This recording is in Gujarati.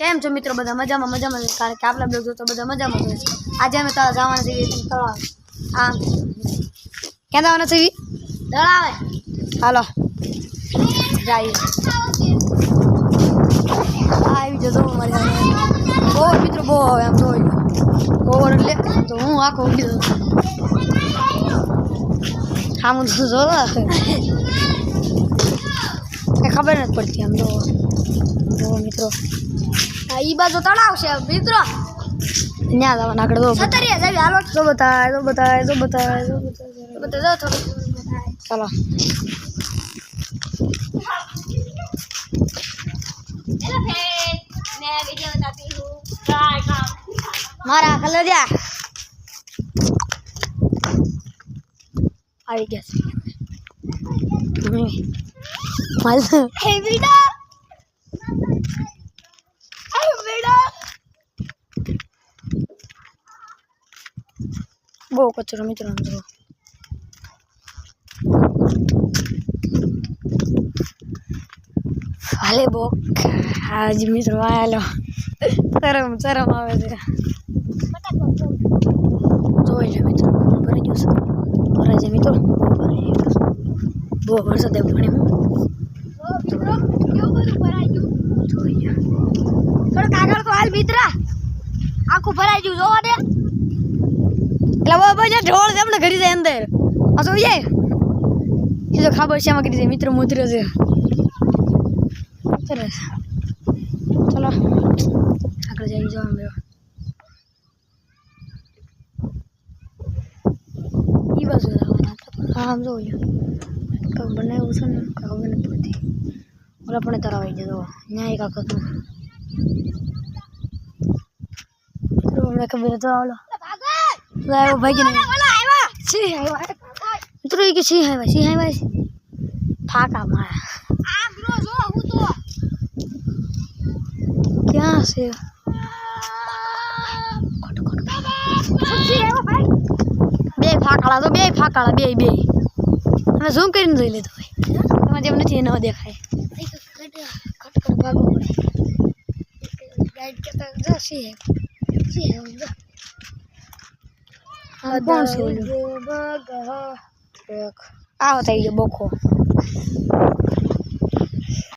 કેમ છો મિત્રો? બધા મજામાં મજામાં કારણ કે આપણા બ્લોગ જોતો બધા મજામાં હોય આજે અમે તળાવ જવાના છીએ તળાવ આમ ક્યાં જવાના છીએ તળાવે હાલો. જઈએ. આવી જતો સામે. બહુ મિત્રો, બહુ હવે આમ જોઈ બહુ એટલે તો હું આખો ઉડી દઉં હા હું તો જો ખબર નથી પડતી આમ તો મિત્રો. ઈ બાજુ તળાવ છે મિત્રો. ન્યા જવાના આગળ જો સતરિયા જાવી હાલો. જો બતાય જો બતાય જો બતાય જો બતાય જો બતાય ચાલો. મારા કલર જા આવી ગયા છે. માલ બહુ કચરો, મિત્રો અંદર હાલે બહુ આજ મિત્રો આવેલો શરમ શરમ આવે છે. જોઈ લે, મિત્રો. ભરાઈ ગયું છે. ભરાઈ જાય, મિત્રો. બહુ વરસાદ એમ પાણી મિત્રો કેવું બધું ભરાઈ ગયું જોઈ લે. થોડુંક આગળ તો હાલ, મિત્ર. આખું ભરાઈ ગયું, જોવા દે એટલે બહુ જ્યાં ઢોળ છે એમને ઘડી જાય અંદર. આ તો જાય એ તો ખબર છે એમાં કરી જાય મિત્ર મુત્ર છે. સરસ. ચલો. આગળ જઈ જવા બે ઈ બાજુ હા, આમ જોઈ કાંક બનાવ્યું છે ને કાંક નથી પડતી. ઓલા પણ તરાવ આવી જતો ન્યાય કાંક હતું મિત્રો ખબર હતો ઓલો લાવ્યો ભાગી ને ઓલા આવ્યા સિંહ આવ્યા મિત્રો એ કે સિંહ આવ્યા સિંહ આવ્યા છે ફાકા મારા આ બ્રો જો હું તો ક્યાં છે ખોટું ખોટું સબ્જી આવ્યો ભાઈ બે ફાકાળા તો બે ફાકાળા બે બે અમે ઝૂમ કરીને જોઈ લીધું ભાઈ તમારે જેમ નથી એ ન દેખાય ખટખટ ભાગવું પડે ગાઈડ કરતા જો સી હે સી હે જો આ કોણ આવો થઈ ગયો બોખો.